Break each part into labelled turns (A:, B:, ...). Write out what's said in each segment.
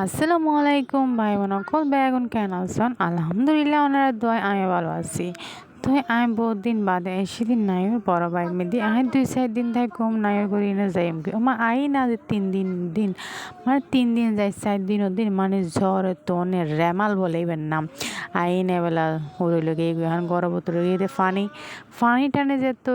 A: আসসালামু আলাইকুম ভাই বোন অকল বেগুন কেন আছেন? আলহামদুলিল্লাহ ওনারা দোয়ায় আমি ভালো আছি। তো আমি বহুত দিন বাদে সেদিন নাইর বড় ভাই মেদি আমি দুই চার দিন তাই কম নাইর করি না যাই আমার আই না যে তিন দিন দিন মানে তিন দিন যাই, চার দিন দিন মানে জ্বর, তনে, রেমাল বলে এবার নাম। আই না বেলা হইল গিয়ে এখন গরবত গিয়ে ফানি। ফানি টানে যে তো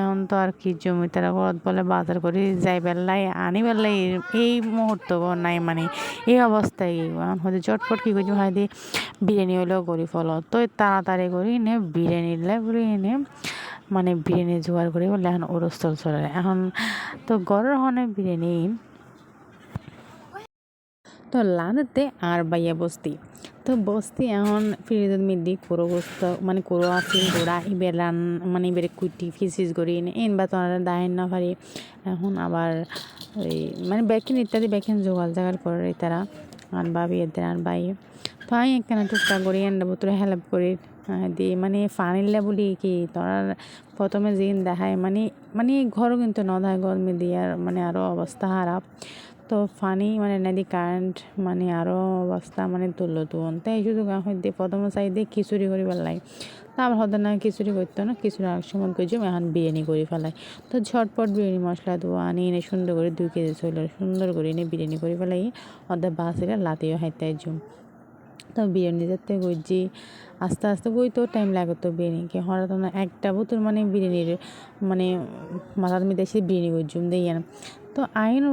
A: এখন তো আর কি জমি তারা ঘরত বলে বাজার করে যাই বেলায়, আনি বেলায় এই মুহূর্ত নাই মানে এই অবস্থায় এখন হয়তো চটপট কী করছি হয় দিয়ে বিরিয়ানি হলেও করি ফল। তো তাড়াতাড়ি করি নে বিরিয়ানি করে এনে মানে বিরিয়ানি জোগাড় করে বলে এখন ওরস্থল চলে এখন তো গরর হনে বিরিয়ানি। তো লানতে আর বাইয়া বস্তি। তো বস্তি এখন ফ্রিজত মিদি করো বস্ত মানে করো আছিল গোড়া, ইবের রান মানে ইবের কুটি ফিস ফিস করি এনে এন বা তোমার দাহেন না পারি। এখন আবার ওই মানে ব্যাকিন ইত্যাদি ব্যাকিন জোগাড় জাগার করে তারা। আর বাবি এদের আর বাই। তো আমি একখানা টুকটাক করি এন্ডা বোতলে হেল্প করি। দিয়ে মানে ফানিলে বলি কি তোরা প্রথমে যেদিন দেখায় মানে মানে ঘরও কিন্তু নদায় গরমে দিয়ে আর মানে আরও অবস্থা খারাপ। তো ফানি মানে নাদি কারেন্ট মানে আরও অবস্থা মানে তুললো তুন তাই শুধু গাঁ হইতে প্রথম চাই খিচুড়ি করি পেলাই তারপর হয়তো না খিচুড়ি করতো না, খিচুড়ি এক সময় করছি এখন বিরিয়ানি করে ফেলাই। তো ঝটপট বিরিয়ানি মশলা দেবো, আনি, এনে সুন্দর করে দুই কেজি চল সুন্দর করে এনে বিরিয়ানি করে ফেলাই। অর্ধেক বাসিরা লাতিও হাইতে জুম তো বিরিয়ানি যাতে করছি আস্তে আস্তে বই তো টাইম লাগতো বিরিয়ানিকে। হঠাৎ না একটা বোতল মানে বিরিয়ানির মানে মাথার মধ্যে এসে বিরিয়ানি দেই না। তো আইন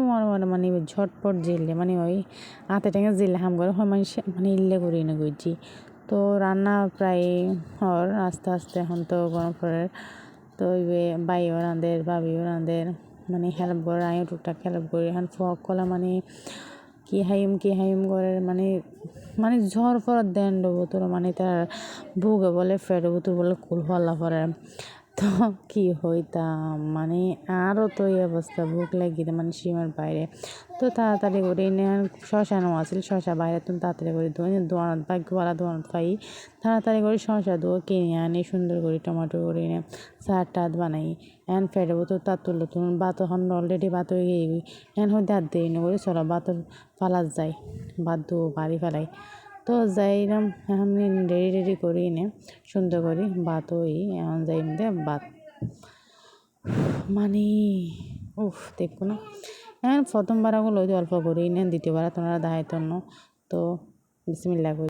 A: মানে ঝটপট জিললে মানে ওই হাতে টেঙে জিললে হাম করে হয় মানুষ মানে ইল্লে করে এনে করছি তো রান্না প্রায় হর আস্তে আস্তে এখন তো গরম পরে তো বাইও রাঁধের বাবিও রাঁধের মানে হেল্প করে, আমিও টুকটাক হেল্প করি। এখন ফক কলা মানে কি হাইম কি হাইম করে মানে মানে ঝড় ফর দেন তোর মানে তার ভোগে বলে, ফেরো বুতুর বলে, কুল হল্লা পরে তো কি হইতাম? মানে আরও তো এই অবস্থা, ভোক লাগিয়ে মানে সীমার বাইরে। তো তাড়াতাড়ি করে এনে শ্মশানও আছিল, শশা বাইরে তুমি তাড়াতাড়ি করে ধোয়া দোয়ানত, ভাগ্যওয়ালা দোয়ানত পাই। তাড়াতাড়ি করে শশা ধোয়া কিনে আনি, সুন্দর করে টমাটো করে এনে সার টাত বানাই। এন ফেরবো তো তার তুললো তুমি বাত এখন অলরেডি বাত হয়ে গিয়ে এন হইতে হাত দেরি না করে চলো বাতর ফালাত যায় বাদ দো বাড়ি ফেলাই। তো যাইলাম আমি রেডি রেডি করি নে, সুন্দর করি বাত ওই এমন যাই ভাত। মানে উফ, দেখব না। এখন প্রথমবার ওগুলো অল্প করি নেন দ্বিতীয়বার তোমরা দায়িত্ব তো বিসমিল্লা করি।